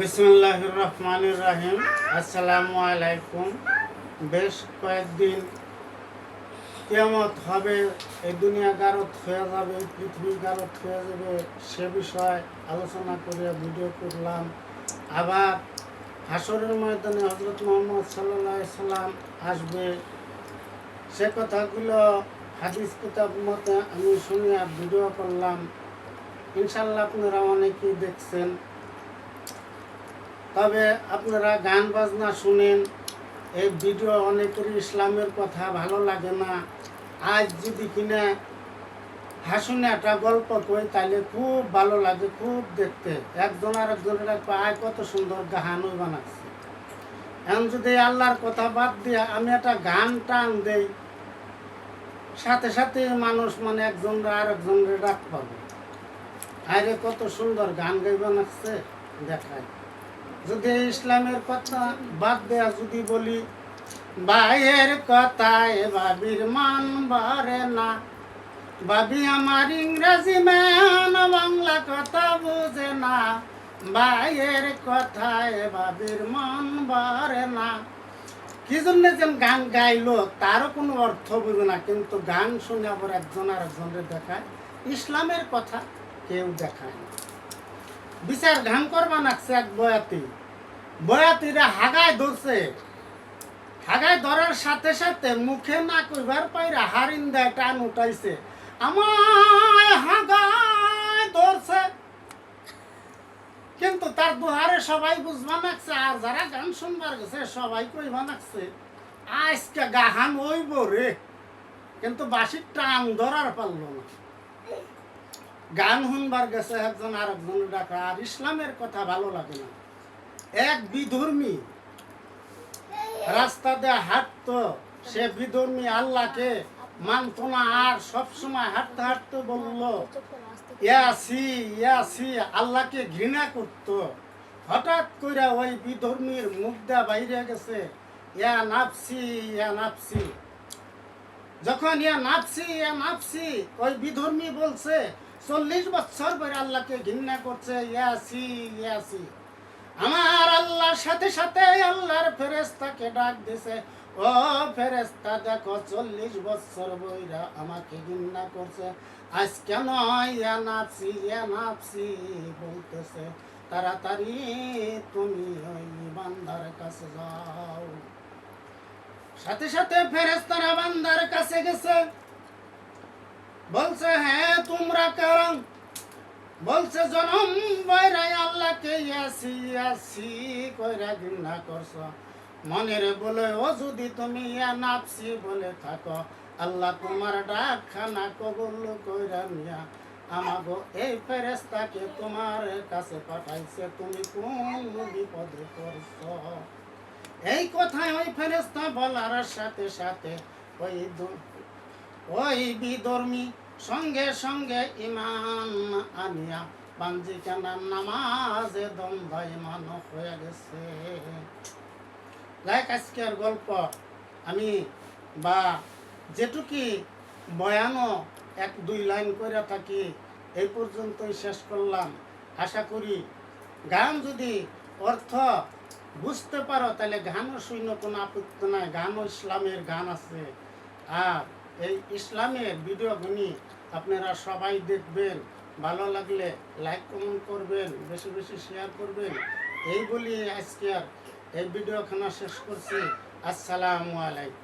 বিসমুল্লাহ রহমান রাহিম আসসালামু আলাইকুম। বেশ কয়েকদিন কেমত হবে, এই দুনিয়া গারত হয়ে যাবে পৃথিবী গারত হয়ে যাবে, সে বিষয়ে আলোচনা করে, ভিডিও করলাম। আবার হাসরের ময়দানে হজরত মোহাম্মদ সাল্লাহ সাল্লাম আসবে। সে কথাগুলো হাদিস কিতাব মতে আমি শুনে ভিডিও করলাম। ইনশাল্লাহ আপনারা অনেকেই দেখছেন। তবে আপনারা গান বাজনা শুনেন, এই ভিডিও অনেকের ইসলামের কথা ভালো লাগে না। আজ যদি কিনা হাসুনে একটা গল্প কই তাহলে খুব ভালো লাগে খুব দেখতে। একজন আর একজনের আয় কত সুন্দর গাহানই বানাচ্ছে। এখন যদি আল্লাহর কথা বাদ দিয়ে আমি একটা গান টান দেই, সাথে সাথে মানুষ মানে একজন আর একজনের ডাক পাবে। আরে কত সুন্দর গান গাইবা নাচছে, দেখায়। যদি ইসলামের কথা বাদ দেয়া যদি বলি, ভাইয়ের কথায় বাবির মান বারে না। বাবি আমার ইংরেজি ম্যান, বাংলা কথা বুঝে না। ভাইয়ের কথায় বাবির মন বারে না। কি জন্য যেন গান গাইলো, তারও কোনো অর্থ বুঝে না, কিন্তু গান শুনে আবার একজন আর একজনের দেখায়। ইসলামের কথা কেউ দেখায় না। বিচার ঘাম করবা নাকছে এক বয়াতি। বয়াতিরা হাগায় ধরছে। হাগায় ধরার সাথে সাথে মুখে না কইবার পাইরা হারিন দেয় টান উঠাইছে। আমায় হাগায় ধরছে। কিন্তু তার দুহারে সবাই বুঝবা নাকছে, আর যারা গান শুনবার গেছে সবাই কইবা নাকছে, আজকে গাহান ওইব রে। কিন্তু বাসির টান ধরার পারল না। গান শুনবার গেছে একজন আর একজন ডাকা, আর ইসলামের কথা ভালো লাগে না। এক বিধর্মী দিয়ে হাঁটতো, সে বিধর্মী আল্লাহকে মানত না আর সবসময় হাঁটতে হাঁটতে বলল, ইয়াসি ইয়াসি, আল্লাহকে ঘৃণা করত। হঠাৎ করে ওই বিধর্মীর মুখটা বাইরে গেছে, ইয়া নাপসি ইয়া নাপসি যখন, ইয়া নাপসি ইয়া নাপসি ওই বিধর্মী বলছে চল্লিশ বছর পরে আল্লাহকে ঘৃণা করছে, ইয়াসি ইয়াসি। আমার আল্লাহর সাথে সাথে আল্লাহর ফেরেস্তাকে ডাক দিছে, ও ফেরেস্তা দেখো চল্লিশ বছর বইরা আমাকে ঘৃণা করছে। আজ কেন ইয়া ইয়া নাপসি বলতেছে, তাড়াতাড়ি তুমি ওই বান্দার কাছে যাও। সাথে সাথে ফেরেস্তারা বান্দার কাছে গেছে। বলছে হ্যাঁ তোমরা কারণ বলছে, জনম বাইরাই আল্লাহকে ইয়াসি ইয়াসি কইরা ঘৃণা করছ। মনের বলে ও যদি তুমি ইয়া নাপসি বলে থাকো। আল্লাহ তোমার ডাক খানা কবুল কইরা নিয়া আমাগো এই ফেরেস্তাকে তোমার কাছে পাঠাইছে। তুমি কোন বিপদে করছ এই কথায় ওই ফেরেস্তা বলার সাথে সাথে ওই ওই বিধর্মী সঙ্গে সঙ্গে ইমান আনিয়া পাঞ্জি কেনার নামাজে দম্ভ ইমান হয়ে গেছে। লাইক আজকের গল্প আমি বা যেটুকি বয়ানও এক দুই লাইন করে থাকি, এই পর্যন্তই শেষ করলাম। আশা করি গান যদি অর্থ বুঝতে পারো, তাহলে গানও শূন্য কোনো আপত্তি নাই, গানও ইসলামের গান আছে। আর এই ইসলামের ভিডিওগুলি আপনারা সবাই দেখবেন। ভালো লাগলে লাইক কমেন্ট করবেন, বেশি বেশি শেয়ার করবেন। এই বলি আজকে আর এই ভিডিওখানা শেষ করছি। আসসালামু আলাইকুম।